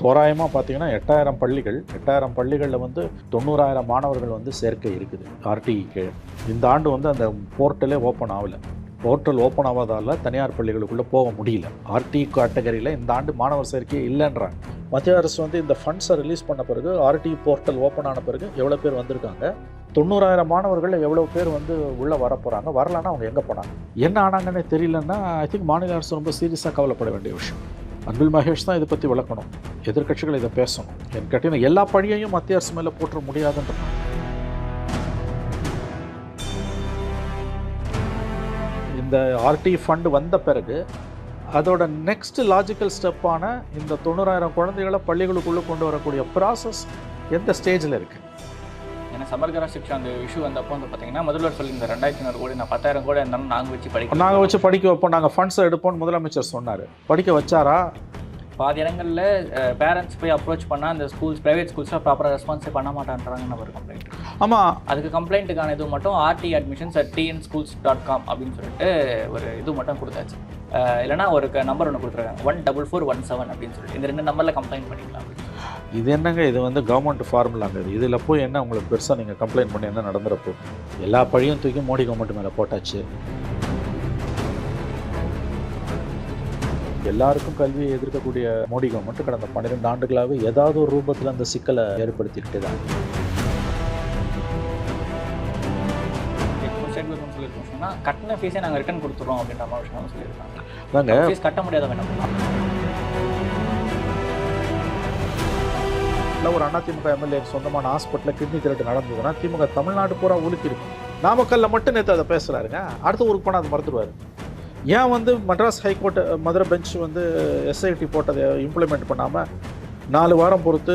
தோராயமாக பார்த்தீங்கன்னா எட்டாயிரம் பள்ளிகள் எட்டாயிரம் பள்ளிகளில் வந்து தொண்ணூறாயிரம் மாணவர்கள் வந்து சேர்க்கை இருக்குது ஆர்டிஇக்கு இந்த ஆண்டு வந்து அந்த போர்ட்டலே ஓப்பன் ஆகலை. போர்ட்டல் ஓப்பன் ஆகாதால தனியார் பள்ளிகளுக்குள்ளே போக முடியல. ஆர்டி கேட்டகரியில் இந்த ஆண்டு மாணவர் சேர்க்கையே இல்லைன்றாங்க. மத்திய அரசு வந்து இந்த ஃபண்ட்ஸை ரிலீஸ் பண்ண பிறகு ஆர்டி போர்ட்டல் ஓப்பன் ஆன பிறகு எவ்வளோ பேர் வந்திருக்காங்க? தொண்ணூறாயிரம் மாணவர்கள் எவ்வளோ பேர் வந்து உள்ளே வர போகிறாங்க வரலன்னா அவங்க எங்கே போனாங்க? என்ன ஆனாங்கன்னே தெரியலன்னா ஐ திங்க் மாநில அரசு ரொம்ப சீரியஸாக கவலைப்பட வேண்டிய விஷயம். அன்பில் மகேஷ் தான் இதை பற்றி விளக்கணும். எதிர்க்கட்சிகள் இதை பேசணும். என் கேட்டீங்கன்னா எல்லா பழியையும் மத்திய அரசு மேலே போற்ற முடியாதுன்ற இந்த ஆர்டி ஃபண்டு வந்த பிறகு அதோட நெக்ஸ்ட் லாஜிக்கல் ஸ்டெப்பான இந்த தொண்ணூறாயிரம் குழந்தைகளை பள்ளிகளுக்குள்ளே கொண்டு வரக்கூடிய ப்ராசஸ் எந்த ஸ்டேஜில் இருக்குது ஏன்னா சமர்கரா சிக்ஷா அந்த இஷ்யூ வந்தப்போ வந்து பார்த்தீங்கன்னா முதல்வர் சொல்லி இந்த ரெண்டாயிரத்தி ஐநூறு கோடி நான் பத்தாயிரம் கோடி இருந்தாலும் நாங்கள் வச்சு படிக்க நாங்கள் வச்சு படிக்க வைப்போம் நாங்கள் ஃபண்ட்ஸை எடுப்போம்னு முதலமைச்சர் சொன்னார். படிக்க வச்சாரா? பாதி இடங்களில் பேரண்ட்ஸ் போய் அப்ரோச் பண்ணால் அந்த ஸ்கூல்ஸ் ப்ரைவேட் ஸ்கூல்ஸாக ப்ராப்பராக ரெஸ்பான்ஸே பண்ண மாட்டான்றாங்கன்னு ஒரு கம்ப்ளைண்ட் ஆமாம் அதுக்கு கம்ப்ளைண்ட்டுக்கான இது மட்டும் RT admissions at TN schools dot com அப்படின்னு சொல்லிட்டு ஒரு இது மட்டும் கொடுத்தாச்சு. அஹ் இல்லைன்னா ஒரு நம்பர் ஒன்று கொடுத்துருக்காங்க. One double four one seven அப்படின்னு சொல்லிட்டு. இந்த ரெண்டு நம்பரில் கம்ப்ளைண்ட் பண்ணிக்கலாம். இது என்னங்க? இது வந்து கவர்மெண்ட் ஃபார்முலாங்க இது இதில் போய் என்ன உங்களுக்கு பெருசாக நீங்கள் கம்ப்ளைண்ட் பண்ணி என்ன நடந்துறப்போ? எல்லா பழியும் தூக்கி மோடி கவர்மெண்ட் மேலே போட்டாச்சு. எல்லாருக்கும் கல்வியை எதிர்க்கக்கூடிய மோடி கவர்மெண்ட் கடந்த பன்னிரெண்டு ஆண்டுகளாகவே ஏதாவது ஒரு ரூபத்தில் அந்த சிக்கலை ஏற்படுத்திக்கிட்டே தான். கட்டின ஃபீஸே நாங்கள் ரிட்டர்ன் கொடுத்துறோம் அப்படின்ற மாதிரி விஷயம் சொல்லியிருக்காங்க. அதாங்க ஃபீஸ் கட்ட முடியாதவங்க என்ன பண்ணலாம் இல்லை ஒரு அதிமுக எம்எல்ஏ சொந்தமான ஹாஸ்பிட்டலில் கிட்னி திருட்டு நடந்ததுன்னா திமுக தமிழ்நாடு பூரா உலுக்கிருக்கும். நாமக்கல்ல மட்டும் நேற்று அதை பேசுகிறாருங்க அடுத்த ஊருக்கு போனால் அதை மறந்துடுவார் ஏன் வந்து Madras high court Madurai bench வந்து எஸ்ஐடி போட்டதை இம்ப்ளிமெண்ட் பண்ணாமல் நாலு வாரம் பொறுத்து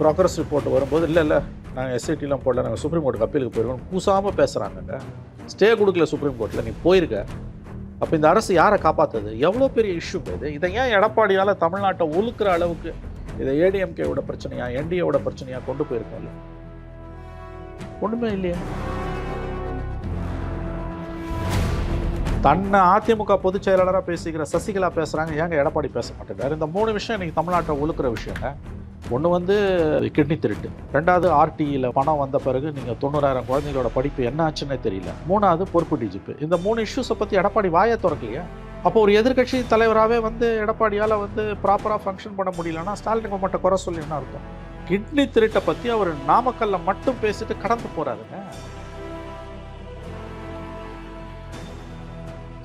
ப்ராக்ரஸ் ரிப்போர்ட் வரும்போது இல்லை இல்லை நாங்கள் எஸ்ஐடிலாம் போடல நாங்கள் சுப்ரீம் கோர்ட்டுக்கு அப்பீலுக்கு போயிருக்கோம் கூசாமல் பேசுகிறாங்கங்க ஸ்டே கொடுக்கல சுப்ரீம் கோர்ட்டில் நீ போயிருக்க. அப்போ இந்த அரசு யாரை காப்பாற்றுது எவ்வளோ பெரிய இஷ்யூ இது? இதை ஏன் எடப்பாடியால் தமிழ்நாட்டை உழுக்கிற அளவுக்கு இதை ஏடிஎம்கேவோட பிரச்சனையா என்டிஏவோட பிரச்சனையா கொண்டு போயிருக்கோம்ல ஒண்ணுமே இல்லையா. தன்னை அதிமுக பொதுச் செயலாளராக பேசிக்கிற சசிகலா பேசுகிறாங்க ஏங்க எடப்பாடி பேச மாட்டேங்கிறார் இந்த மூணு விஷயம் இன்றைக்கி தமிழ்நாட்டை ஒழுக்கிற விஷயங்க ஒன்று வந்து கிட்னி திருட்டு. ரெண்டாவது ஆர்டிஇயில் பணம் வந்த பிறகு நீங்கள் தொண்ணூறாயிரம் குழந்தைகளோட படிப்பு என்ன ஆச்சுன்னே தெரியல. மூணாவது பொறுப்பு டிஜிபி இந்த மூணு இஷ்யூஸை பற்றி எடப்பாடி வாயை திறக்கலையா? அப்போ ஒரு எதிர்க்கட்சி தலைவராகவே வந்து எடப்பாடியால் வந்து ப்ராப்பராக ஃபங்க்ஷன் பண்ண முடியலன்னா ஸ்டாலின் மட்டும் குறை சொல்லி என்ன அர்த்தம்? கிட்னி திருட்டை பற்றி அவர் நாமக்கல்ல மட்டும் பேசிட்டு கடந்து போகிறாருங்க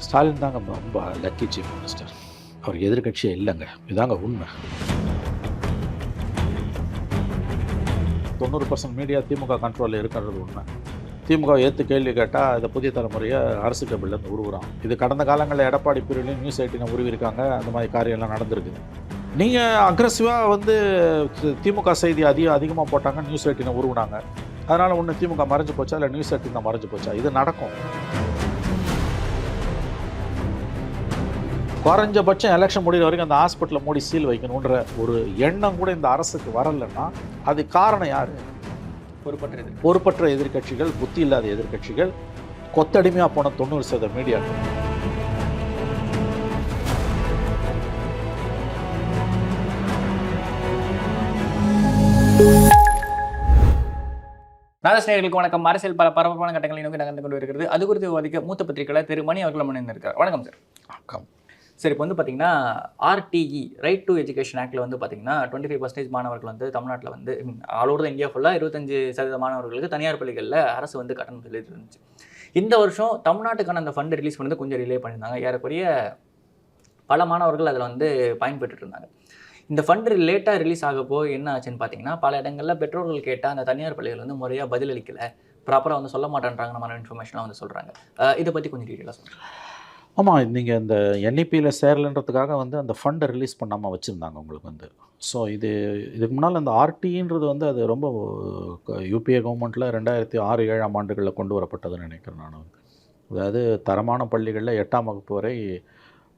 ஸ்டாலின் தாங்க ரொம்ப லக்கி சீஃப் மினிஸ்டர் அவர் எதிர்க்கட்சியே இல்லைங்க. இதாங்க உண்மை. தொண்ணூறு பர்சன்ட் மீடியா திமுக கண்ட்ரோலில் இருக்கிறது உண்மை. திமுக ஏற்று கேள்வி கேட்டால் இந்த புதிய தலைமுறையை அரசு கபிலேருந்து உருவுறான். இது கடந்த காலங்களில் எடப்பாடி பிரிவிலையும் நியூஸ் எயிட்டினை உருவிருக்காங்க. அந்த மாதிரி காரியம்லாம் நடந்திருக்குது நீங்கள் அக்ரஸிவாக வந்து திமுக செய்தி அதிகம் அதிகமாக போட்டாங்க நியூஸ் எயிட்டினை உருவினாங்க. அதனால் ஒன்று திமுக மறைஞ்சு போச்சா இல்லை நியூஸ் எயிட்டின் தான் மறைஞ்சு போச்சா? இது நடக்கும். குறைஞ்சபட்சம் எலெக்ஷன் முடிகிற வரைக்கும் அந்த ஹாஸ்பிட்டலை மூடி சீல் வைக்கணுன்ற ஒரு எண்ணம் கூட இந்த அரசுக்கு வரலைன்னா அது காரணம் யார்? பொறுப்பற்ற இது பொறுப்பற்ற எதிர்க்கட்சிகள் புத்தி இல்லாத எதிர்க்கட்சிகள் கொத்தடிமையாக போன தொண்ணூறு சதவீத மீடியா நாதஸ்நேயர்களுக்கு வணக்கம். அரசியல் பல பரபரப்பான கட்டங்களை நோக்கி நகர்ந்து கொண்டு இருக்கிறது அது குறித்து விவாதிக்க மூத்த பத்திரிகையாளர் திரு மணி அவர்கள் முன்னிருக்கார் வணக்கம் சார் வணக்கம். சரி இப்போ வந்து பார்த்தீங்கன்னா ஆர்டிஇ ரைட் டு எஜுகேஷன் ஆக்டில் வந்து பார்த்தீங்கன்னா டுவெண்ட்டி ஃபைவ் பர்சன்டேஜ் மாணவர்கள் வந்து தமிழ்நாட்டில் வந்து ஆல் ஓவர் இந்தியா ஃபுல்லாக இருபத்தஞ்சு சதவீத மாணவர்களுக்கு தனியார் பள்ளிகளில் அரசு வந்து கட்டணம் சொல்லிட்டு இருந்துச்சு இந்த வருஷம் தமிழ்நாட்டுக்கான அந்த ஃபண்டு ரிலீஸ் பண்ணது கொஞ்சம் ரிலே பண்ணியிருந்தாங்க. ஏறக்குறைய பல மாணவர்கள் அதில் வந்து பயன்பெற்று இருந்தாங்க. இந்த ஃபண்டு லேட்டாக ரிலீஸ் ஆகப்போ என்ன ஆச்சுன்னு பார்த்தீங்கன்னா பல இடங்களில் பெற்றோர்கள் கேட்டால் அந்த தனியார் பள்ளிகள் வந்து முறையாக பதிலளிக்கலை. ப்ராப்பராக வந்து சொல்ல மாட்டேன்றாங்க நம்ம இன்ஃபர்மேஷனாக வந்து சொல்கிறாங்க இதை பற்றி கொஞ்சம் டீட்டெயிலாக சொல்கிறேன் ஆமாம் நீங்கள் இந்த என்இபியில் சேரலன்றதுக்காக வந்து அந்த ஃபண்டை ரிலீஸ் பண்ணாமல் வச்சுருந்தாங்க உங்களுக்கு வந்து. ஸோ இது இதுக்கு முன்னால் அந்த ஆர்டின்றது வந்து அது ரொம்ப யூபிஏ கவர்மெண்ட்டில் ரெண்டாயிரத்தி ஆறு ஏழாம் ஆண்டுகளில் கொண்டு வரப்பட்டதுன்னு நினைக்கிறேன் நான் வந்து. அதாவது தரமான பள்ளிகளில் எட்டாம் வகுப்பு வரை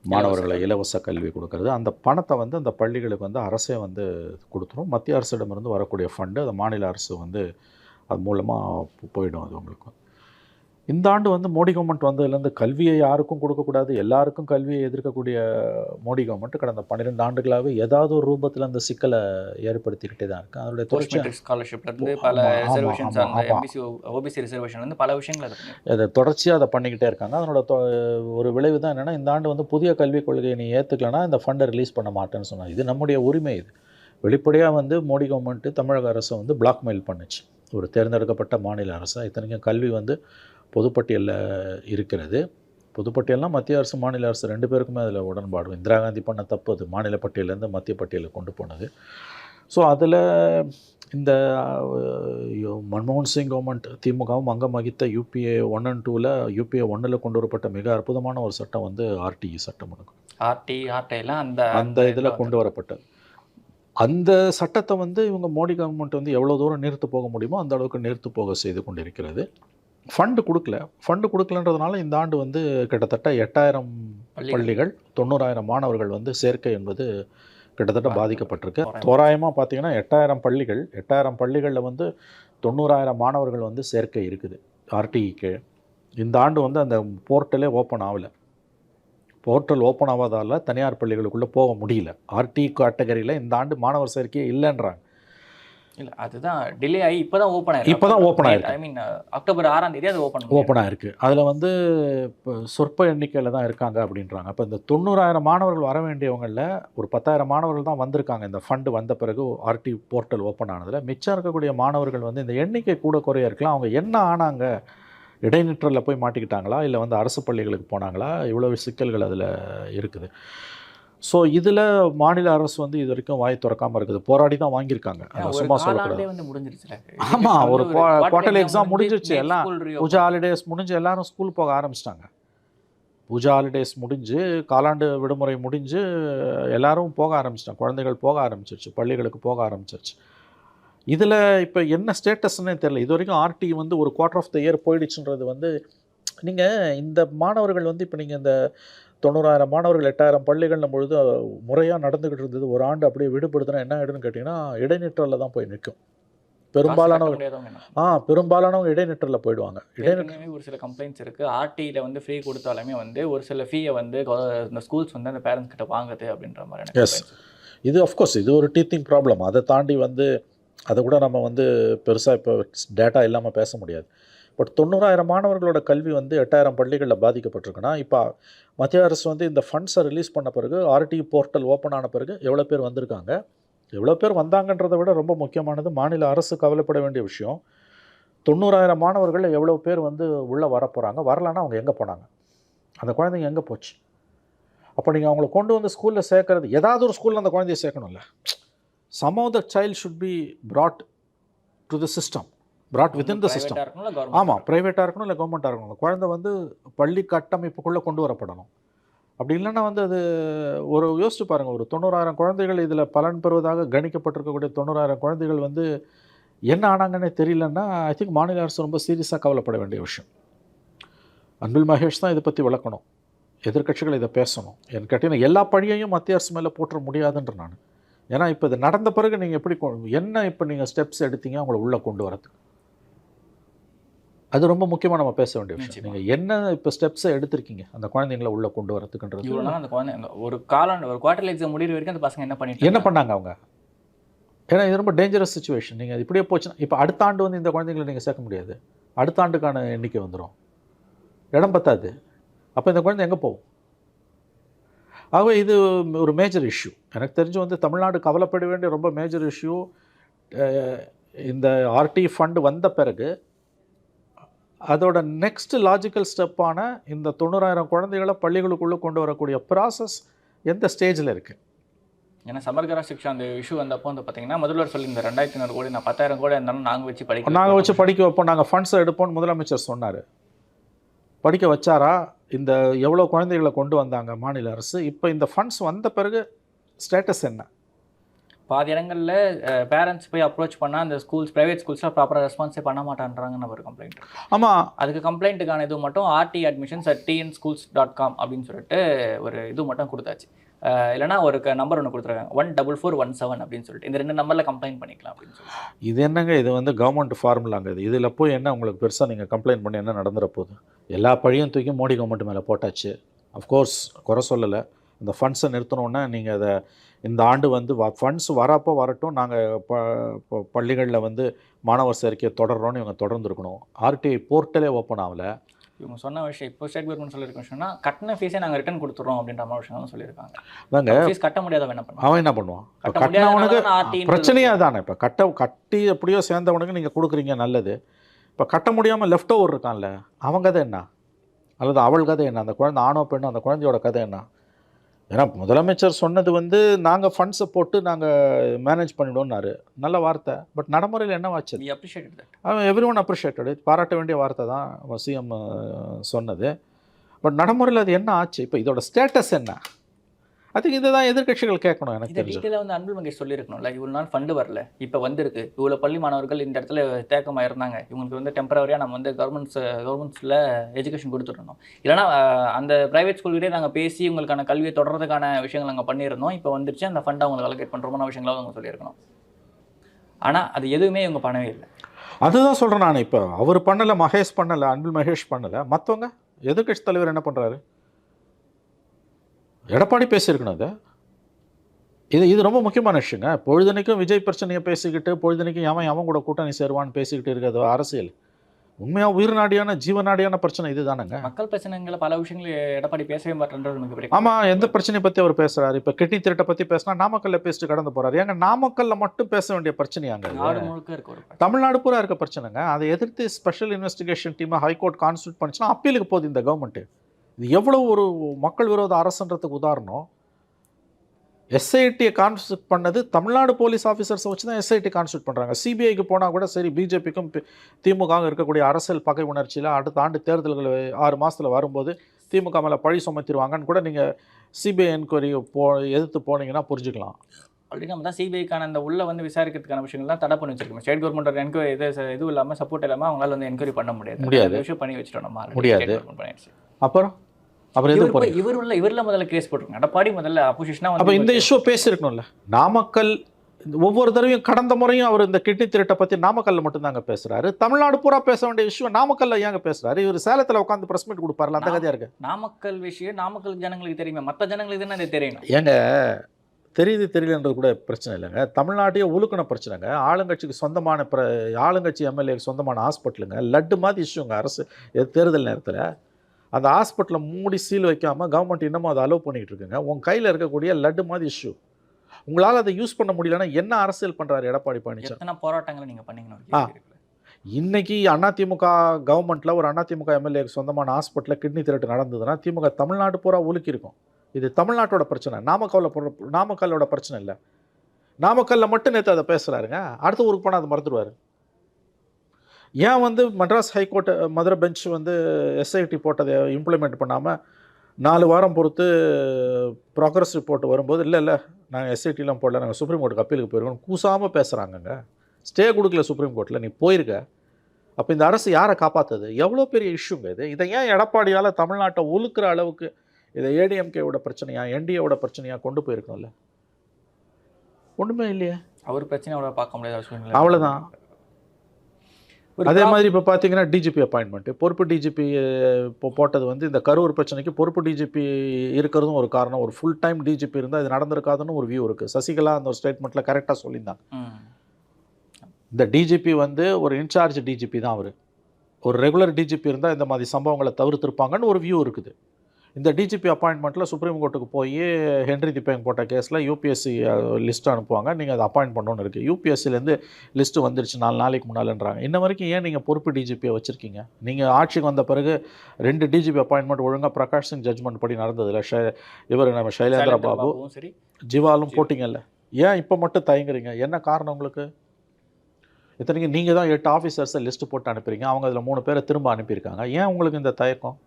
மாணவர்களை இலவச கல்வி. கொடுக்கறது. அந்த பணத்தை வந்து அந்த பள்ளிகளுக்கு வந்து அரசே வந்து கொடுத்துரும். மத்திய அரசிடமிருந்து வரக்கூடிய ஃபண்டு அந்த மாநில அரசு வந்து அது மூலமாக போயிடும் அது உங்களுக்கு. இந்த ஆண்டு வந்து மோடி கவர்மெண்ட் வந்ததுலேருந்து கல்வியை யாருக்கும் கொடுக்கக்கூடாது எல்லாருக்கும் கல்வியை எதிர்க்கக்கூடிய மோடி கவர்மெண்ட் கடந்த பன்னிரெண்டு ஆண்டுகளாகவே ஏதாவது ஒரு ரூபத்தில் அந்த சிக்கலை ஏற்படுத்திக்கிட்டே தான் இருக்கு. அதனுடைய தொடர்ச்சி மெட்ரிக் ஸ்காலர்ஷிப்ல இருந்து பல ரிசர்வேஷன்ஸ் ஓபிசி ரிசர்வேஷன் வந்து பல விஷயங்கள் அது தொடர்ச்சியாக அதை பண்ணிக்கிட்டே இருக்காங்க. அதனோட ஒரு விளைவு தான் என்னென்னா இந்த ஆண்டு வந்து புதிய கல்விக் கொள்கையை நீ ஏற்றுக்கலனா இந்த ஃபண்டை ரிலீஸ் பண்ண மாட்டேன்னு சொன்னாங்க. இது நம்முடைய உரிமை இது. வெளிப்படையாக வந்து மோடி கவர்மெண்ட்டு தமிழக அரசை வந்து பிளாக்மெயில் பண்ணுச்சு. ஒரு தேர்ந்தெடுக்கப்பட்ட மாநில அரசா இத்தனைக்கும் கல்வி வந்து பொதுப்பட்டியலில் இருக்கிறது. பொதுப்பட்டியல்னா மத்திய அரசு மாநில அரசு ரெண்டு பேருக்குமே அதில் உடன்பாடு. இந்திரா காந்தி பண்ண தப்பு அது. மாநில பட்டியலேருந்து மத்திய பட்டியலுக்கு கொண்டு போனது. ஸோ அதில் இந்த மன்மோகன் சிங் கவர்மெண்ட் திமுகவும் அங்கம் வகித்த யூபிஏ ஒன் அண்ட் டூவில் யூபிஏ ஒன்றில் கொண்டு வரப்பட்ட மிக அற்புதமான ஒரு சட்டம் வந்து ஆர்டிஇ சட்டம் எனக்கு ஆர்டி ஆர்டி எல்லாம் அந்த அந்த இதில் கொண்டு வரப்பட்டது. அந்த சட்டத்தை வந்து இவங்க மோடி கவர்மெண்ட் வந்து எவ்வளோ தூரம் நிறுத்து போக முடியுமோ அந்த அளவுக்கு நிறுத்து போக செய்து கொண்டிருக்கிறது. ஃபண்டு கொடுக்கல. ஃபண்டு கொடுக்கலன்றதுனால இந்த ஆண்டு வந்து கிட்டத்தட்ட எட்டாயிரம் பள்ளிகள். தொண்ணூறாயிரம் மாணவர்கள் வந்து சேர்க்கை என்பது கிட்டத்தட்ட பாதிக்கப்பட்டிருக்கு. தோராயமா. தோராயமாக பார்த்தீங்கன்னா எட்டாயிரம் பள்ளிகள் எட்டாயிரம் பள்ளிகளில் வந்து தொண்ணூறாயிரம் மாணவர்கள் வந்து சேர்க்கை இருக்குது ஆர்டிஇக்கு. இந்த ஆண்டு வந்து அந்த போர்ட்டலே ஓப்பன் ஆகலை. போர்ட்டல் ஓப்பன் ஆகாதால தனியார் பள்ளிகளுக்குள்ளே போக முடியல. ஆர்டி கேட்டகரியில் இந்த ஆண்டு மாணவர் சேர்க்கையே இல்லைன்றாங்க. இல்ல அதுதான் டிலே ஆகி இப்பதான் ஓப்பன் ஆயிருக்கு. இப்பதான் open ஆயிருக்கு. ஐ மீன் அக்டோபர் ஆறாம் தேதி அது ஓப்பன் ஓப்பனாக இருக்குது அதில் வந்து இப்போ சொற்ப எண்ணிக்கையில் தான் இருக்காங்க அப்படின்றாங்க. அப்போ இந்த தொண்ணூறாயிரம் மாணவர்கள் வர வேண்டியவங்களில் ஒரு பத்தாயிரம் மாணவர்கள் தான் வந்திருக்காங்க. இந்த ஃபண்டு வந்த பிறகு ஆர்டி போர்ட்டல் ஓப்பன் ஆனதில். மிச்சம் இருக்கக்கூடிய மாணவர்கள் வந்து இந்த எண்ணிக்கை கூட குறைய இருக்கலாம். அவங்க என்ன ஆனாங்க? இடைநிற்றலில் போய் மாட்டிக்கிட்டாங்களா? இல்லை வந்து அரசு பள்ளிகளுக்கு போனாங்களா? இவ்வளோ சிக்கல்கள் அதில் இருக்குது. ஸோ இதில் மாநில அரசு வந்து இது வரைக்கும் வாய் திறக்காமல் இருக்குது. போராடி தான் வாங்கியிருக்காங்க. சும்மா சொல்லக்கூடாது. வந்து முடிஞ்சிருச்சுல ஆமா, Education ஒரு exam exam முடிஞ்சிருச்சு, எல்லாம். பூஜா ஹாலிடேஸ் முடிஞ்சு எல்லாரும் ஸ்கூல் போக ஆரம்பிச்சிட்டாங்க. பூஜா ஹாலிடேஸ் முடிஞ்சு காலாண்டு விடுமுறை முடிஞ்சு எல்லாரும் போக ஆரம்பிச்சிட்டாங்க. குழந்தைகள் போக ஆரம்பிச்சிருச்சு. பள்ளிகளுக்கு போக ஆரம்பிச்சிருச்சு. இதில் இப்போ என்ன ஸ்டேட்டஸ்னே தெரியல. இது வரைக்கும் ஆர்டி வந்து ஒரு குவார்டர் ஆஃப் த இயர் போயிடுச்சுன்றது வந்து நீங்கள் இந்த மாணவர்கள் வந்து இப்போ நீங்கள் இந்த தொண்ணூறாயிரம் மாணவர்கள் எட்டாயிரம் பள்ளிகள்னும் பொழுது முறையாக நடந்துக்கிட்டு இருந்தது. ஒரு ஆண்டு அப்படியே விடுபடுதுன்னா என்ன ஆகிடுன்னு கேட்டிங்கன்னா இடைநிற்றலில் தான் போய் நிற்கும் காசு பெரும்பாலான கட்ட முடியாதவங்க என்ன? ஆ பெரும்பாலானவங்க இடைநிற்றலில் போயிடுவாங்க. இடைநிற்றல் ஏற்கனவே ஒரு சில கம்ப்ளைண்ட்ஸ் இருக்கு. ஆர்டியில் வந்து ஃப்ரீ கொடுத்தாலுமே வந்து ஒரு சில ஃபீயை வந்து இந்த ஸ்கூல்ஸ் வந்து அந்த பேரண்ட்ஸ் கிட்ட வாங்குது அப்படின்ற மாதிரி Yes. இது அஃப்கோர்ஸ் இது ஒரு டீத்திங் ப்ராப்ளம் அதை தாண்டி வந்து அதை கூட நம்ம வந்து பெருசாக இப்போ டேட்டா இல்லாமல் பேச முடியாது. பட் தொண்ணூறாயிரம் மாணவர்களோட கல்வி வந்து எட்டாயிரம் பள்ளிகளில் பாதிக்கப்பட்டிருக்குன்னா இப்போ மத்திய அரசு வந்து இந்த ஃபண்ட்ஸை ரிலீஸ் பண்ண பிறகு ஆர்டி போர்ட்டல் ஓப்பன் ஆன பிறகு எவ்வளோ பேர் வந்திருக்காங்க? எவ்வளோ பேர் வந்தாங்கன்றதை விட ரொம்ப முக்கியமானது மாநில அரசு கவலைப்பட வேண்டிய விஷயம். தொண்ணூறாயிரம் மாணவர்கள் எவ்வளோ பேர் வந்து உள்ளே வரப்போகிறாங்க வரலன்னா அவங்க எங்கே போனாங்க? அந்த குழந்தைங்க எங்கே போச்சு? அப்போ நீங்கள் அவங்கள கொண்டு வந்து ஸ்கூலில் சேர்க்குறது ஏதாவது ஒரு ஸ்கூலில் அந்த குழந்தைய சேர்க்கணும்ல. Some of the child should be brought to the system brought within the system ஆமாம் ப்ரைவேட்டாக இருக்கணும். இல்லை கவர்மெண்ட்டாக இருக்கணும் குழந்தை வந்து பள்ளி கட்டமைப்புக்குள்ளே கொண்டு வரப்படணும். அப்படி இல்லைன்னா வந்து அது ஒரு யோசிச்சு பாருங்கள் ஒரு தொண்ணூறாயிரம் குழந்தைகள் இதில் பலன் பெறுவதாக கணிக்கப்பட்டிருக்கக்கூடிய தொண்ணூறாயிரம் குழந்தைகள் வந்து என்ன ஆனாங்கன்னே தெரியலன்னா ஐ திங்க் மாநில அரசு ரொம்ப சீரியஸாக கவலைப்பட வேண்டிய விஷயம். அன்பில் மகேஷ் தான் இதை பற்றி விளக்கணும். எதிர்க்கட்சிகள் இதை பேசணும். என் கேட்டீங்கன்னா எல்லா பழியையும் மத்திய அரசு மேலே போட்டுற முடியாதுன்ற நான். ஏன்னா இப்போ இது நடந்த பிறகு நீங்கள் எப்படி என்ன இப்போ நீங்கள் ஸ்டெப்ஸ் எடுத்தீங்க அவங்கள உள்ளே கொண்டு வரதுக்கு? அது ரொம்ப முக்கியமாக நம்ம பேச வேண்டிய விஷயம். நீங்கள் என்ன இப்போ ஸ்டெப்ஸை எடுத்திருக்கீங்க? அந்த குழந்தைங்களை உள்ளே கொண்டு வரதுக்குன்றது இவ்வளோ அந்த குழந்தை அந்த ஒரு காலம் ஒரு குவார்டர் எக்ஸாம் முடிகிற வரைக்கும் அந்த பசங்க என்ன பண்ணிட்டு என்ன? பண்ணாங்க அவங்க? ஏன்னா இது ரொம்ப டேஞ்சரஸ் சுச்சுவேஷன் நீங்கள் அது இப்படியே போச்சுன்னா இப்போ அடுத்த ஆண்டு வந்து இந்த குழந்தைங்களை நீங்கள் சேர்க்க முடியாது. அடுத்த ஆண்டுக்கான எண்ணிக்கை வந்துடும் இடம் பத்தாது. அப்போ இந்த குழந்தை எங்கே போகும்? ஆகவே இது ஒரு மேஜர் இஷ்யூ எனக்கு தெரிஞ்சு வந்து தமிழ்நாடு கவலைப்பட வேண்டிய ரொம்ப மேஜர் இஷ்யூ இந்த ஆர்டி ஃபண்டு வந்த பிறகு அதோட நெக்ஸ்ட் லாஜிக்கல் ஸ்டெப்பான இந்த தொண்ணூறாயிரம் குழந்தைகளை பள்ளிகளுக்குள்ளே கொண்டு வரக்கூடிய ப்ராசஸ் எந்த ஸ்டேஜில் இருக்குது ஏன்னா சமர்கரா சிக்ஷா அந்த இஷ்யூ வந்தப்போ வந்து பார்த்தீங்கன்னா முதல்வர் சொல்லி இந்த ரெண்டாயிரத்தி ஐநூறு கோடி நான் பத்தாயிரம் கோடி இருந்தாலும் நாங்கள் வச்சு படிக்க நாங்கள் வச்சு படிக்க வைப்போம். நாங்கள் ஃபண்ட்ஸை எடுப்போம்னு முதலமைச்சர் சொன்னார். படிக்க வச்சாரா? இந்த எவ்வளோ குழந்தைகளை கொண்டு வந்தாங்க மாநில அரசு? இப்போ இந்த ஃபண்ட்ஸ் வந்த பிறகு ஸ்டேட்டஸ் என்ன? பாதி இடங்கள்ல பேரண்ட்ஸ் போய் அப்ரோச் பண்ணால் அந்த ஸ்கூல்ஸ் பிரைவேட் ஸ்கூல்ஸ்லாம் ப்ராப்பராக ரெஸ்பான்ஸே பண்ண மாட்டான்றாங்கன்னு ஒரு கம்ப்ளைண்ட் ஆமாம் அதுக்கு கம்ப்ளைண்ட்டுக்கான இது மட்டும் RT admissions at TN schools dot com அப்படின்னு சொல்லிட்டு ஒரு இது மட்டும் கொடுத்தாச்சு. அஹ் இல்லைன்னா ஒரு நம்பர் ஒன்று கொடுத்துருக்காங்க. One double four one seven அப்படின்னு சொல்லிட்டு. இந்த ரெண்டு நம்பரில் கம்ப்ளைண்ட் பண்ணிக்கலாம் அப்படின்னு சொல்லி இது என்னங்க? இது வந்து கவர்மெண்ட் ஃபார்முலாங்க இது. இதில் போய் என்ன உங்களுக்கு பெருசாக நீங்கள் கம்ப்ளைண்ட் பண்ணி என்ன நடந்துற போகுது? எல்லா பழியும் தூக்கி மோடி கவர்மெண்ட் மேலே போட்டாச்சு. அஃப்கோர்ஸ் குறை சொல்லலை. இந்த ஃபண்ட்ஸை நிறுத்தணுன்னா நீங்கள் அதை இந்த ஆண்டு வந்து ஃபண்ட்ஸ் வரப்போ வரட்டும் நாங்கள் ப பள்ளிகளில் வந்து மாணவர் சேர்க்கையை தொடர்றோன்னு இவங்க தொடர்ந்துருக்கணும். ஆர்டிஐ போர்ட்டலே ஓப்பன் ஆகல. இவங்க சொன்ன விஷயம் இப்போ ஸ்டேட் கவர்மெண்ட் சொல்லியிருக்க விஷயம்னா கட்டின ஃபீஸே நாங்கள் ரிட்டர்ன் கொடுத்துறோம் அப்படின்ற மாதிரி விஷயம் சொல்லியிருக்காங்க. அதாங்க ஃபீஸ் கட்ட முடியாதவன் என்ன பண்ணுவாங்க அவன் என்ன பண்ணுவான்? கட்டினவனுக்கு முடியாதவன் RT ன்றது பிரச்சனையே அதானே இப்போ கட்ட கட்டி எப்படியோ சேர்ந்தவனுக்கு நீங்கள் கொடுக்குறீங்க நல்லது. இப்போ கட்ட முடியாமல் லெஃப்ட் ஓவர் இருக்கான்ல அவன் கதை என்ன? அல்லது அவள் கதை என்ன? அந்த குழந்தை ஆணோ பெண்ணோ அந்த குழந்தையோட கதை என்ன? ஏன்னா முதலமைச்சர் சொன்னது வந்து நாங்கள் ஃபண்ட்ஸை போட்டு நாங்கள் மேனேஜ் பண்ணிவிடுவோம்னாரு நல்ல வார்த்தை. பட் நடைமுறையில் என்ன வாச்சு வி அப்ரிஷியேட் தட் அவன் எவ்ரி ஒன் அப்ரிஷியேட்டடு பாராட்ட வேண்டிய வார்த்தை தான் சிஎம் சொன்னது. பட் நடைமுறையில் அது என்ன ஆச்சு? இப்போ இதோட ஸ்டேட்டஸ் என்ன? அதுக்கு இதை தான் எதிர்க்கட்சிகள் கேட்கணும் எனக்கு டீட்டெயிலாக வந்து அன்பில் மகேஷ் சொல்லியிருக்கணும்ல இவ்வளோ நாள் ஃபண்டு வரல. இப்போ வந்திருக்கு. இவ்வளோ பள்ளி மாணவர்கள் இந்த இடத்துல தேக்கமாக இருந்தாங்க இவங்களுக்கு வந்து டெம்பரவரியாக நம்ம வந்து கவர்மெண்ட்ஸ் கவர்மெண்ட்ஸில் எஜுகேஷன் கொடுத்துருந்தோம் இல்லைனா அந்த ப்ரைவேட் ஸ்கூல்கிட்டே நாங்கள் பேசி உங்களுக்கான கல்வியை தொடர்றதுக்கான விஷயங்கள் நாங்கள் பண்ணியிருந்தோம். இப்போ வந்துருச்சு. அந்த ஃபண்டை அவங்களுக்கு அலோகேட் பண்ணுறோமான விஷயங்களாவது அவங்க சொல்லியிருக்கணும். ஆனால் அது எதுவுமே இவங்க பண்ணவே இல்லை. அதுதான் சொல்கிறேன் நான். இப்போ அவர் பண்ணலை மகேஷ் பண்ணலை அன்பில் மகேஷ் பண்ணலை. மற்றவங்க எதிர்க்கட்சி தலைவர் என்ன பண்ணுறாரு எடப்பாடி பேசியிருக்கணும் அதை இது இது ரொம்ப முக்கியமான விஷயங்க. பொழுதனைக்கும் விஜய் பிரச்சனையை பேசிக்கிட்டு பொழுதனைக்கும் எவன் எவன் கூட கூட்டணி சேருவான்னு பேசிக்கிட்டு இருக்கிறது அரசியல். உண்மையாக உயிர் நாடியான ஜீவநாடியான பிரச்சனை இதுதானங்க. மக்கள் பிரச்சனைகளை பல விஷயங்கள் எடப்பாடி பேசவே மாட்டேன்றது மிகப்பெரிய ஆமாம் எந்த பிரச்சனையை பற்றி அவர் பேசுறாரு? இப்போ கிட்னி திருட்டை பற்றி பேசினா நாமக்கல்ல பேசிட்டு கடந்து போறாரு. ஏங்க நாமக்கல்ல மட்டும் பேச வேண்டிய பிரச்சனையாங்க இது? நாடு முழுக்க இருக்க. தமிழ்நாடு பூரா இருக்க பிரச்சனைங்க. அதை எதிர்த்து ஸ்பெஷல் இன்வெஸ்டிகேஷன் டீமை ஹைகோர்ட் கான்ஸ்டியூட் பண்ணுச்சுன்னா அப்பீலுக்கு போகுது இந்த கவர்மெண்ட்டு இது எவ்வளோ ஒரு மக்கள் விரோத அரசுன்றதுக்கு உதாரணம்? எஸ்ஐடியை கான்ஸ்டியூட் பண்ணது தமிழ்நாடு போலீஸ் ஆஃபீஸர்ஸை வச்சு தான் எஸ்ஐடி கான்ஸ்டியூட் பண்ணுறாங்க சிபிஐக்கு போனால் கூட சரி பிஜேபிக்கும் திமுக இருக்கக்கூடிய அரசியல் பகை உணர்ச்சியில் அடுத்த ஆண்டு தேர்தல்கள் ஆறு மாதத்தில் வரும்போது திமுக மேலே பழி சுமத்திடுவாங்கன்னு கூட நீங்கள் சிபிஐ என்கொயரி போ எதிர்த்து போனீங்கன்னா புரிஞ்சுக்கலாம். ஆல்ரெடி நம்ம தான் சிபிஐக்கான அந்த உள்ள வந்து விசாரிக்கிறதுக்கான விஷயங்கள்லாம் தடை பண்ணி வச்சிருக்கோம். ஸ்டேட் கவர்மெண்ட் என்கொயரி இது இது இல்லாமல் சப்போர்ட் இல்லாமல் அவங்களால வந்து என்கொயரி பண்ண முடியாது. முடியாது. விஷயம் பண்ணி வச்சிட்டோம் நம்ம. முடியாது. அப்புறம்? அப்புறம் எது இவர் உள்ள இவர்ல முதல்ல கேஸ் போட்டுருங்க. எடப்பாடி முதல்ல அப்போசிஷனா அப்போ இந்த இஷ்யூ பேசியிருக்கணும்ல நாமக்கல் ஒவ்வொரு தடவையும் கடந்த முறையும் அவர் இந்த கிட்னி திருட்டை பற்றி நாமக்கல்ல மட்டும்தாங்க பேசுறாரு. தமிழ்நாடு பூரா பேச வேண்டிய இஷ்யூ நாமக்கல்ல ஏங்க பேசுறாரு? இவர் சேலத்தில் உட்காந்து பிரஸ் மீட் கொடுப்பாருல அந்த கதையா இருக்கு. நாமக்கல் விஷயம் நாமக்கல் ஜனங்களுக்கு தெரியுமே. மற்ற ஜனங்களுக்கு தானே அது தெரியணும். ஏங்க தெரியுது தெரியலன்றது கூட பிரச்சனை இல்லைங்க. தமிழ்நாட்டையே உழுக்கின பிரச்சனைங்க. ஆளுங்கட்சிக்கு சொந்தமான பிர ஆளுங்கட்சி எம்எல்ஏக்கு சொந்தமான ஹாஸ்பிட்டலுங்க லட்டு மாதிரி இஷ்யூங்க அரசு தேர்தல் நேரத்தில். அந்த ஹாஸ்பிட்டலை மூடி சீல் வைக்காமல் கவர்மெண்ட் இன்னமும் அதை அலோவ் பண்ணிக்கிட்டு இருக்குங்க. உங்கள் கையில் இருக்கக்கூடிய லட்டு மாதிரி இஷ்யூ உங்களால் அதை யூஸ் பண்ண முடியலன்னா என்ன அரசியல் பண்ணுறாரு எடப்பாடி பழனிசாமி? போராட்டங்களை நீங்க பண்ணீங்கன்னு ஆ. இன்னைக்கு அதிமுக கவர்மெண்ட்டில் ஒரு அதிமுக எம்எல்ஏக்கு சொந்தமான ஹாஸ்பிட்டலில் கிட்னி திருட்டு நடந்ததுன்னா திமுக தமிழ்நாடு பூரா உலுக்கி இருக்கும் இது தமிழ்நாட்டோட பிரச்சனை. நாமக்கல்ல நாமக்கல்லோட பிரச்சனை இல்லை. நாமக்கல்ல மட்டும் நேற்று அதை பேசுகிறாருங்க அடுத்த ஊருக்கு போனால் அதை மறந்துடுவார். ஏன் வந்து Madras high court Madurai bench வந்து எஸ்ஐடி போட்டதை இம்ப்ளிமெண்ட் பண்ணாமல் நாலு வாரம் பொறுத்து ப்ராக்ரஸ் ரிப்போர்ட் வரும்போது இல்லை இல்லை நாங்கள் எஸ்ஐடிலாம் போடல நாங்கள் சுப்ரீம் கோர்ட்டுக்கு அப்பீலுக்கு போயிருக்கோம் கூசாமல் பேசுகிறாங்கங்க ஸ்டே கொடுக்கல சுப்ரீம் கோர்ட்டில் நீ போயிருக்க. அப்போ இந்த அரசு யாரை காப்பாற்றுது எவ்வளோ பெரிய இஷ்யூங்க இது. இதை ஏன் எடப்பாடியால் தமிழ்நாட்டை உழுக்கிற அளவுக்கு இதை ஏடிஎம்கேவோட பிரச்சனையா என்டிஏவோட பிரச்சனையா கொண்டு போயிருக்கணும்ல ஒன்றுமே இல்லையே. அவர் பிரச்சனையோட பார்க்க முடியாத. ஒரு அதே மாதிரி இப்போ பார்த்தீங்கன்னா டிஜிபி அப்பாயின்மெண்ட்டு பொறுப்பு டிஜிபி இப்போ போட்டது வந்து இந்த கரூர் பிரச்சனைக்கு பொறுப்பு டிஜிபி இருக்கிறதும் ஒரு காரணம். ஒரு ஃபுல் டைம் டிஜிபி இருந்தால் இது நடந்திருக்காதுன்னு ஒரு வியூ இருக்குது சசிகலா அந்த ஒரு ஸ்டேட்மெண்ட்டில் கரெக்டாக சொல்லியிருந்தாங்க. இந்த டிஜிபி வந்து ஒரு இன்சார்ஜ் டிஜிபி தான் அவர். ஒரு ரெகுலர் டிஜிபி இருந்தால் இந்த மாதிரி சம்பவங்களை தவிர்த்திருப்பாங்கன்னு ஒரு வியூ இருக்குது. இந்த டிஜிபி அப்பாயின்மெண்ட்டில் சுப்ரீம் கோர்ட்டுக்கு போய் ஹென்ரி திப்பேங் போட்ட கேஸில் யூபிஎஸ்சி லிஸ்ட் அனுப்புவாங்க. நீங்கள் அதை அப்பாயிண்ட் பண்ணணும்னு இருக்குது யூபிஎஸ்சிலேருந்து லிஸ்ட்டு வந்துருச்சு. நாலு நாளைக்கு முன்னாலன்றாங்க. இன்ன வரைக்கும் ஏன் நீங்கள் பொறுப்பு டிஜிபியை வச்சுருக்கீங்க? நீங்கள் ஆட்சிக்கு வந்த பிறகு ரெண்டு டிஜிபி அப்பாயின்மெண்ட் ஒழுங்காக பிரகாஷ் சிங் ஜட்ஜ்மெண்ட் படி நடந்ததில்ல ஷை இவர் நம்ம சைலேந்திர பாபு சரி. ஜிவாலும் போட்டிங்கல்ல. ஏன் இப்போ மட்டும் தயங்குறீங்க? என்ன காரணம் உங்களுக்கு? இத்தனைக்கு நீங்கள் தான் எட்டு ஆஃபீஸர்ஸை லிஸ்ட்டு போட்டு அனுப்புறீங்க. அவங்க அதில் மூணு பேரை திரும்ப அனுப்பியிருக்காங்க. ஏன் உங்களுக்கு இந்த தயக்கம்?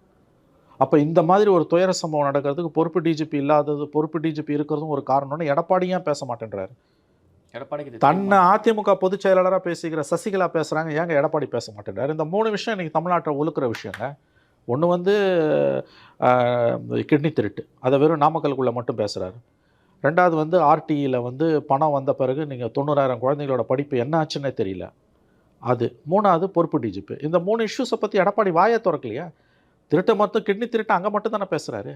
அப்போ இந்த மாதிரி ஒரு துயர சம்பவம் நடக்கிறதுக்கு பொறுப்பு டிஜிபி இல்லாதது பொறுப்பு டிஜிபி இருக்கிறதும் ஒரு காரணம்னு எடப்பாடி ஏன் பேச மாட்டேன்றாரு? எடப்பாடிக்கு தன்னை அதிமுக பொதுச் செயலாளராக பேசிக்கிற சசிகலா பேசுகிறாங்க ஏங்க எடப்பாடி பேச மாட்டேன்றாரு? இந்த மூணு விஷயம் இன்னைக்கு தமிழ்நாட்டில் ஒழுக்கிற விஷயங்க. ஒன்று வந்து கிட்னி திருட்டு. அதை வெறும் நாமக்கலுக்குள்ளே மட்டும் பேசுகிறாரு ரெண்டாவது வந்து ஆர்டிஇயில் வந்து பணம் வந்த பிறகு நீங்கள் தொண்ணூறாயிரம் குழந்தைங்களோட படிப்பு என்ன ஆச்சுன்னே தெரியல. அது. மூணாவது பொறுப்பு டிஜிபி இந்த மூணு இஷ்யூஸை பற்றி எடப்பாடி வாயை திறக்கலையா? திருட்டை மட்டும் கிட்னி திருட்டு அங்கே மட்டும் தானே பேசுகிறாரு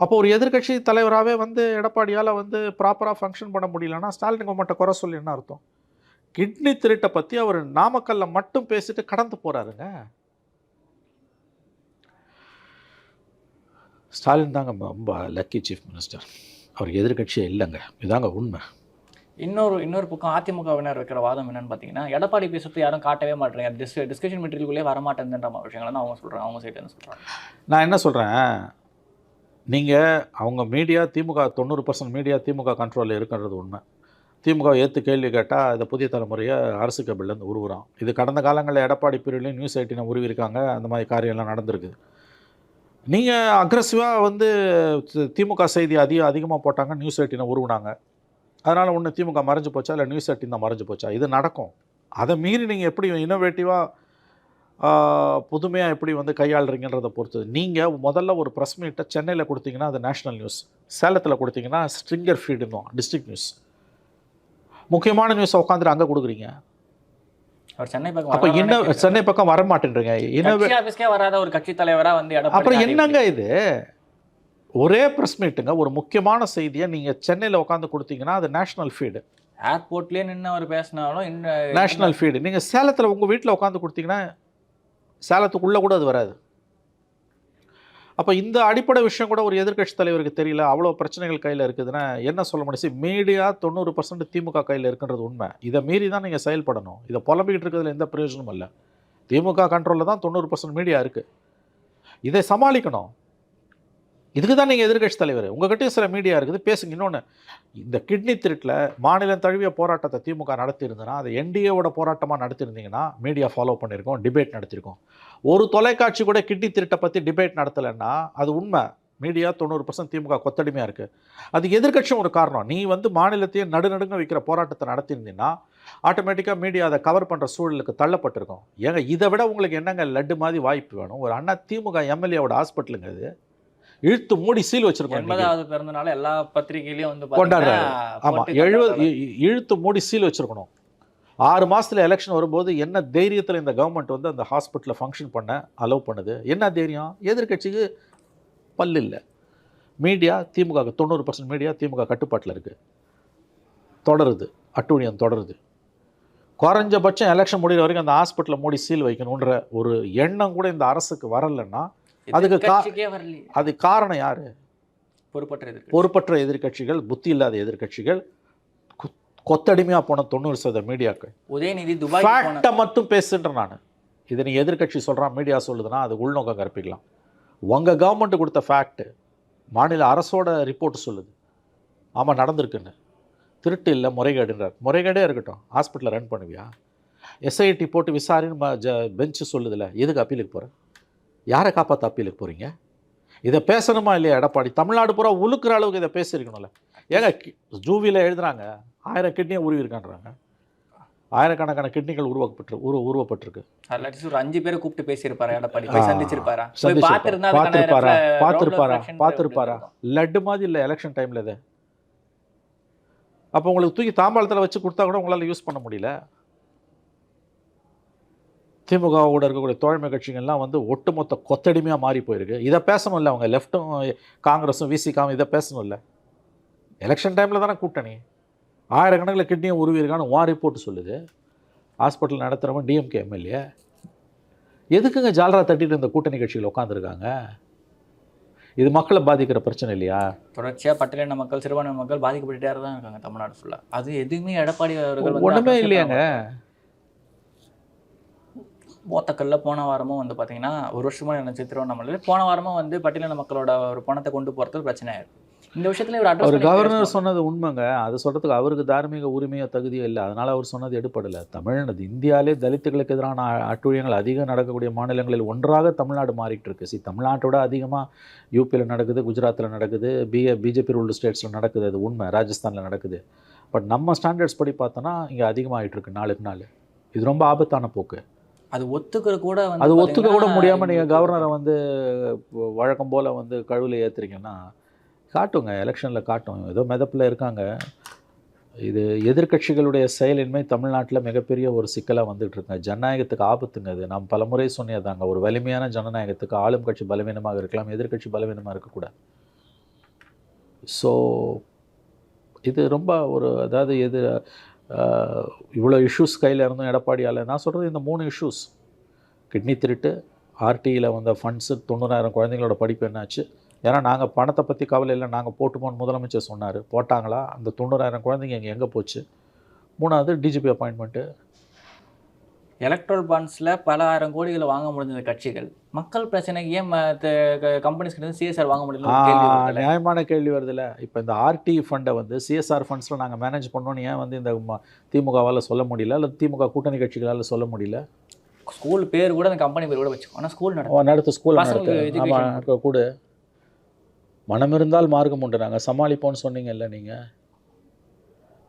அப்போ ஒரு எதிர்க்கட்சி தலைவராகவே வந்து எடப்பாடியால் வந்து ப்ராப்பராக ஃபங்க்ஷன் பண்ண முடியலன்னா ஸ்டாலின் கவர்மெண்ட்டை குறை சொல்லி என்ன அர்த்தம்? கிட்னி திருட்டை பற்றி அவர் நாமக்கல்ல மட்டும் பேசிட்டு கடந்து போகிறாருங்க ஸ்டாலின் தாங்க ரொம்ப லக்கி சீஃப் மினிஸ்டர் அவர் எதிர்க்கட்சியே இல்லைங்க. இதாங்க உண்மை. இன்னொரு இன்னொரு பக்கம் அதிமுகவினர் வைக்கிற வாதம் என்னன்னு பார்த்தீங்கன்னா எடப்பாடி பேசுறது யாரும் காட்டவே மாட்டேங்க. டிஸ் டிஸ்கஷன் மெட்டீரியலுக்குள்ளே வரமாட்டேங்குன்ற விஷயங்கள் தான் அவங்க சொல்கிறாங்க அவங்க சைடு என்ன சொல்கிறாங்க நான் என்ன சொல்கிறேன் நீங்கள் அவங்க மீடியா திமுக தொண்ணூறு பர்சன்ட் மீடியா திமுக கண்ட்ரோலில் இருக்குன்றது உண்மை. திமுக ஏற்று கேள்வி கேட்டால் இந்த புதிய தலைமுறையை அரசு கபிலேருந்து உருவுறான். இது கடந்த காலங்களில் எடப்பாடி பிரிவுலையும் நியூஸ் எயிட்டினை உருவிருக்காங்க. அந்த மாதிரி காரியம்லாம் நடந்திருக்குது நீங்கள் அக்ரஸிவாக வந்து திமுக செய்தி அதிகம் அதிகமாக போட்டாங்க நியூஸ் எயிட்டினை உருவினாங்க. அதனால் ஒன்று திமுக மறைஞ்சு போச்சா? இல்லை நியூஸ் எயிட்டின் தான் மறைஞ்சு போச்சா? இது நடக்கும். அதை மீறி நீங்கள் எப்படி இன்னோவேட்டிவாக புதுமையாக எப்படி வந்து கையாளுறீங்கன்றதை பொறுத்து நீங்கள் முதல்ல ஒரு ப்ரெஸ் மீட்டை சென்னையில் கொடுத்தீங்கன்னா அது நேஷனல் நியூஸ் சேலத்தில் கொடுத்தீங்கன்னா ஸ்ட்ரிங்கர் ஃபீடுன்னு டிஸ்ட்ரிக்ட் நியூஸ் முக்கியமான நியூஸை உட்காந்துட்டு அங்கே கொடுக்குறீங்க. சென்னை பக்கம் அப்போ கேட்கிறாரு. சென்னை பக்கம் வர மாட்டேன்றீங்க வராத ஒரு கட்சி தலைவரா வந்து அப்புறம். என்னங்க இது? ஒரே ப்ரெஸ் மீட்டுங்க ஒரு முக்கியமான செய்தியை நீங்கள் சென்னையில் உட்காந்து கொடுத்தீங்கன்னா அது நேஷனல் ஃபீடு ஏர்போர்ட்லயே நின்று அவர் பேசினாலும் இந்த நேஷனல் ஃபீடு நீங்கள் சேலத்தில் உங்கள் வீட்டில் உட்காந்து கொடுத்தீங்கன்னா சேலத்துக்குள்ளே கூட அது வராது. அப்போ இந்த அடிப்படை விஷயம் கூட ஒரு எதிர்க்கட்சி தலைவருக்கு தெரியல அவ்வளோ பிரச்சனைகள் கையில் இருக்குதுன்னா என்ன சொல்ல முடியும்? மீடியா தொண்ணூறு பர்சன்ட் திமுக கையில் இருக்குன்றது உண்மை. இதை மீறி தான் நீங்கள் செயல்படணும். இதை புலம்பிக்கிட்டு இருக்கிறதுல எந்த பிரயோஜனமும் இல்லை. திமுக கண்ட்ரோலில் தான் தொண்ணூறு பர்சன்ட் மீடியா இருக்குது இதை சமாளிக்கணும். இதுக்கு தான் நீங்கள் எதிர்க்கட்சி தலைவர். உங்ககிட்டயும் சில மீடியா இருக்குது பேசுங்க. இன்னொன்று இந்த கிட்னி திருட்டில் மாநிலம் தழுவிய போராட்டத்தை திமுக நடத்தியிருந்ததுன்னா அதை என்டிஏவோட போராட்டமாக நடத்தியிருந்தீங்கன்னா மீடியா ஃபாலோ பண்ணியிருக்கோம் டிபேட் நடத்தியிருக்கோம். ஒரு தொலைக்காட்சி கூட கிட்னி திருட்டை பற்றி டிபேட் நடத்தலைன்னா அது உண்மை. மீடியா தொண்ணூறு பர்சன்ட் திமுக கொத்தடிமையாக இருக்குது அதுக்கு எதிர்கட்சியும் ஒரு காரணம். நீ வந்து மாநிலத்தையே நடுநடுங்க வைக்கிற போராட்டத்தை நடத்தியிருந்தீங்கன்னா ஆட்டோமேட்டிக்காக மீடியா அதை கவர் பண்ணுற சூழலுக்கு தள்ளப்பட்டிருக்கும். ஏங்க இதை விட உங்களுக்கு என்னங்க லட்டு மாதிரி வாய்ப்பு வேணும்? ஒரு அண்ணா திமுக எம்எல்ஏவோட ஹாஸ்பிட்டலுங்க இது. இழுத்து மூடி சீல் வச்சிருக்கோம். எண்பதாவது பிறந்தனால எல்லா பத்திரிகையிலயும் வந்து கொண்டாடுறாரு. பாத்தீங்கன்னா ஆமாம் எழுபது இழுத்து மூடி சீல் வச்சிருக்கணும். ஆறு மாசத்துல எலெக்ஷன் வரும்போது என்ன தைரியத்தில் இந்த கவர்மெண்ட் வந்து அந்த ஹாஸ்பிட்டலில் ஃபங்க்ஷன் பண்ண அலோவ் பண்ணுது? என்ன தைரியம்? எதிர்க்கட்சிக்கு பல்லு இல்லை. மீடியா திமுக தொண்ணூறு பர்சன்ட் மீடியா திமுக கட்டுப்பாட்டில் இருக்குது தொடருது. அட்டூழியம் தொடருது. குறைஞ்சபட்சம் எலெக்ஷன் முடிகிற வரைக்கும் அந்த ஹாஸ்பிட்டலில் மூடி சீல் வைக்கணுன்ற ஒரு எண்ணம் கூட இந்த அரசுக்கு வரலைன்னா அதுக்கு அது காரணம் யார்? பொறுப்பற்ற பொறுப்பற்ற எதிர்க்கட்சிகள் புத்தி இல்லாத எதிர்க்கட்சிகள் கொ- கொத்தடிமையாக போன தொண்ணூறு சதவீத மீடியாக்கள். உதயநிதி துபாய் ஃபேக்டை மட்டும் பேசுன்ற நான். இதை நீ எதிர்க்கட்சி சொல்கிறான் மீடியா சொல்லுதுன்னா அது உள்நோக்கம் கற்பிக்கலாம் உங்கள் கவர்மெண்ட் கொடுத்த ஃபேக்ட் மாநில அரசோட ரிப்போர்ட் சொல்லுது. ஆமாம் நடந்திருக்குன்னு. திருட்டு இல்லை முறைகேடுன்றார். முறைகேடே இருக்கட்டும். ஹாஸ்பிட்டலில் ரன் பண்ணுவியா? எஸ்ஐடி போட்டு விசாரின்னு பெஞ்சு சொல்லுதில்ல எதுக்கு அப்பீலுக்கு போகிற யாரை காப்பாற்ற அப்பீலுக்கு போகிறீங்க இதை பேசணுமா இல்லையா எடப்பாடி? தமிழ்நாடு பூரா உழுக்கிற அளவுக்கு இதை பேசியிருக்கணும்ல. ஏங்க ஜூவியில் எழுதுறாங்க ஆயிரம் கிட்னியை உருவிருக்கான்றாங்க. ஆயிரக்கணக்கான கிட்னிகள் உருவாக்கப்பட்டு உருவ உருவப்பட்டிருக்கு. ஒரு அஞ்சு பேரை கூப்பிட்டு பேசியிருப்பாரு எடப்பாடி? போய் சந்திச்சிருப்பாரா? பார்த்திருப்பாரா? பார்த்திருப்பாரா? பார்த்திருப்பாரா? லட்டு மாதிரி இல்லை எலெக்ஷன் டைமில் இது. அப்போ உங்களுக்கு தூக்கி தாம்பாளத்தில் வச்சு கொடுத்தா கூட உங்களால் யூஸ் பண்ண முடியல. திமுகவோட இருக்கக்கூடிய தோழமை கட்சிகள்லாம் வந்து ஒட்டுமொத்த கொத்தடிமையாக மாறி போயிருக்கு. இதை பேசணும்ல அவங்க. லெஃப்ட்டும் காங்கிரஸும் விசிகாவும் இதை பேசணும்ல எலெக்ஷன் டைமில் தானே கூட்டணி. ஆயிரக்கணக்கில் கிட்னியை உருவிருக்கான்னு வா ரிப்போர்ட் சொல்லுது. ஹாஸ்பிட்டல் நடத்துகிறவன் டிஎம்கே எம்எல்ஏ எதுக்குங்க ஜாலரா தட்டிட்டு இந்த கூட்டணி கட்சிகள் உட்காந்துருக்காங்க? இது மக்களை பாதிக்கிற பிரச்சனை இல்லையா? தொடர்ச்சியா பட்டியலின மக்கள் சிறுபான்மை மக்கள் பாதிக்கப்பட்டுட்டே தான் இருக்காங்க தமிழ்நாடு ஃபுல்லா அது எதுவுமே எடப்பாடி அவர்கள் address இல்லையாங்க. பண்ண ஓத்தக்கல்ல போன வாரமும் வந்து பாத்தீங்கன்னா ஒரு வருஷமா நினைச்சு திருவண்ணாமலையில் போன வாரமும் வந்து பட்டியலின மக்களோட ஒரு பணத்தை கொண்டு போறது பிரச்சனை ஆயிருக்கு இந்த விஷயத்துல அவர் அட்ரஸ் கவர்னர் சொன்னது உண்மைங்க. அது சொல்கிறதுக்கு அவருக்கு தார்மீக உரிமையோ தகுதியோ இல்லை. அதனால் அவர் சொன்னது எடுப்படலை தமிழ்நாடு இந்தியாவிலே தலித்துகளுக்கு எதிரான அட்டூழியங்கள் அதிகம் நடக்கக்கூடிய மாநிலங்களில் ஒன்றாக தமிழ்நாடு மாறிட்டு இருக்கு சி தமிழ்நாட்டோட அதிகமாக யூபியில் நடக்குது குஜராத்தில் நடக்குது பி பிஜேபி ரூல்டு ஸ்டேட்ஸில் நடக்குது. அது உண்மை. ராஜஸ்தானில் நடக்குது. பட் நம்ம ஸ்டாண்டர்ட்ஸ் படி பார்த்தோன்னா இங்கே அதிகமாகிட்டு இருக்கு நாளுக்கு நாள். இது ரொம்ப ஆபத்தான போக்கு. அது ஒத்துக்கிற கூட வந்து அது ஒத்துக்க கூட முடியாமல் நீங்கள் கவர்னரை வந்து வழக்கம் போல் வந்து கழுவில் ஏற்றுறீங்கன்னா காட்டுங்க எலெக்ஷனில் காட்டும். ஏதோ மிதப்பில் இருக்காங்க. இது எதிர்க்கட்சிகளுடைய செயலின்மை தமிழ்நாட்டில் மிகப்பெரிய ஒரு சிக்கலாக வந்துட்டு இருக்குங்க ஜனநாயகத்துக்கு ஆபத்துங்க அது நாம் பலமுறை சொன்னதாங்க ஒரு வலிமையான ஜனநாயகத்துக்கு ஆளும் கட்சி பலவீனமாக இருக்கலாம் எதிர்க்கட்சி பலவீனமாக இருக்கக்கூடாது ஸோ இது ரொம்ப ஒரு அதாவது எது இவ்வளோ இஷ்யூஸ் கையில் இருந்தும் எடப்பாடியால் நான் சொல்கிறது இந்த மூணு இஷ்யூஸ் கிட்னி திருட்டு ஆர்டியில் வந்த ஃபண்ட்ஸு தொண்ணூறாயிரம் குழந்தைங்களோட படிப்பு என்னாச்சு? ஏன்னா நாங்கள் பணத்தை பற்றி கவலை இல்லை நாங்கள் போட்டுமோன்னு முதலமைச்சர் சொன்னார். போட்டாங்களா? அந்த தொண்ணூறாயிரம் குழந்தைங்க இங்கே எங்கே போச்சு? மூணாவது டிஜிபி அப்பாயின்மெண்ட்டு எலக்ட்ரல் பாண்ட்ஸில் பல ஆயிரம் கோடிகளை வாங்க முடிஞ்ச கட்சிகள். மக்கள் பிரச்சனைக்கு ஏன் கம்பெனிஸ் கிட்ட சிஎஸ்ஆர் வாங்க முடியல. நியாயமான கேள்வி வருதுல்ல. இப்போ இந்த ஆர்டி ஃபண்டை வந்து சிஎஸ்ஆர் ஃபண்ட்ஸில் நாங்கள் மேனேஜ் பண்ணோன்னு ஏன் வந்து இந்த திமுகவால் சொல்ல முடியல? அல்லது திமுக கூட்டணி கட்சிகளால் சொல்ல முடியல? ஸ்கூல் பேர் கூட அந்த கம்பெனி பேர் கூட வச்சுக்கோ. ஆனால் ஸ்கூல் நடக்கும் நடத்து பசங்களுக்கு நடத்து கூட. மனம் இருந்தால் மார்க்கம் உண்டு நாங்கள் சமாளிப்போம்னு சொன்னீங்கல்ல நீங்கள்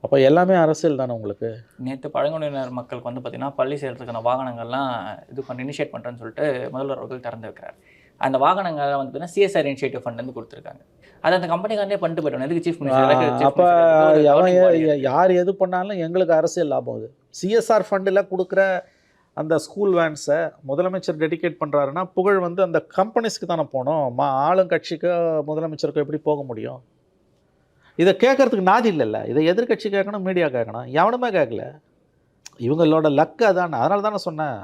அப்போ எல்லாமே அரசியல் தானே உங்களுக்கு? நேற்று பழங்குடியினர் மக்களுக்கு வந்து பார்த்தீங்கன்னா பள்ளி சேர்த்துக்கான வாகனங்கள்லாம் இது பண்ணி இனிஷியேட் பண்ணுறேன்னு சொல்லிட்டு முதல்வர் அவர்கள் திறந்து வைக்கிறார். அந்த வாகனங்களை வந்து பார்த்தீங்கன்னா சிஎஸ்ஆர் இனிஷியேட்டிவ் ஃபண்ட் வந்து கொடுத்துருக்காங்க. அது அந்த கம்பெனிக்காரனே பண்ணிட்டு போயிட்டோம் எதுக்கு சீஃப் அப்போ மினிஸ்டர் எ- யார் எது பண்ணாலும் எங்களுக்கு அரசியல் லாபம் அது. சிஎஸ்ஆர் ஃபண்டில் கொடுக்குற அந்த ஸ்கூல் வேன்ஸை முதலமைச்சர் டெடிகேட் பண்ணுறாருன்னா புகழ் வந்து அந்த கம்பெனிஸ்க்கு தானே போகணும். மா ஆளுங்கட்சிக்கு முதலமைச்சருக்கு எப்படி போக முடியும்? இதை கேட்கறதுக்கு நாதி இல்லைல்ல. இதை எதிர்க்கட்சி கேட்கணும் மீடியா கேட்கணும். எவனுமே கேட்கல? இவங்களோட லக்கு அதானே. அதனால தானே சொன்னேன்.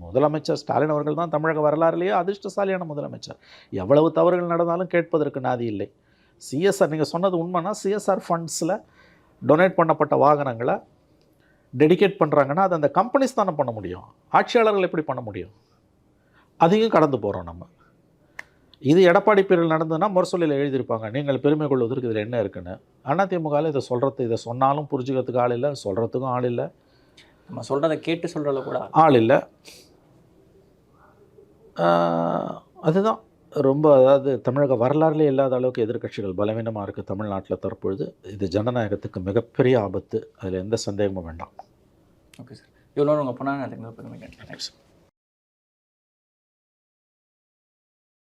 முதலமைச்சர் ஸ்டாலின் அவர்கள் தான் தமிழக வரலாறுலேயே அதிர்ஷ்டசாலியான முதலமைச்சர். எவ்வளவு தவறுகள் நடந்தாலும் கேட்பதற்கு நாதி இல்லை. சிஎஸ்ஆர் நீங்கள் சொன்னது உண்மைனா சிஎஸ்ஆர் ஃபண்ட்ஸில் டொனேட் பண்ணப்பட்ட வாகனங்களை டெடிகேட் பண்ணுறாங்கன்னா அது அந்த கம்பெனிஸ் தானே பண்ண முடியும். ஆட்சியாளர்கள் எப்படி பண்ண முடியும்? அதையும் கடந்து போகிறோம் நம்ம. இது எடப்பாடி பேரில் நடந்ததுன்னா முரசொலியில் எழுதியிருப்பாங்க. நீங்கள் பெருமை கொள்வதற்கு இதில் என்ன இருக்குன்னு? அதிமுகவில் இதை சொல்கிறது இதை சொன்னாலும் புரிஞ்சுக்கிறதுக்கு ஆள் இல்லை சொல்கிறதுக்கும் ஆள் இல்லை. நம்ம சொல்கிறத கேட்டு சொல்கிறத கூட ஆள் இல்லை. அதுதான். ரொம்ப அதாவது தமிழக வரலாறுலே இல்லாத அளவுக்கு எதிர்க்கட்சிகள் பலவீனமாக இருக்குது தமிழ்நாட்டில் தற்பொழுது. இது ஜனநாயகத்துக்கு மிகப்பெரிய ஆபத்து. அதில் எந்த சந்தேகமும் வேண்டாம். Okay sir. இவ்வளோ உங்கள் பொண்ணாக பெருமை நன்றி. Thanks.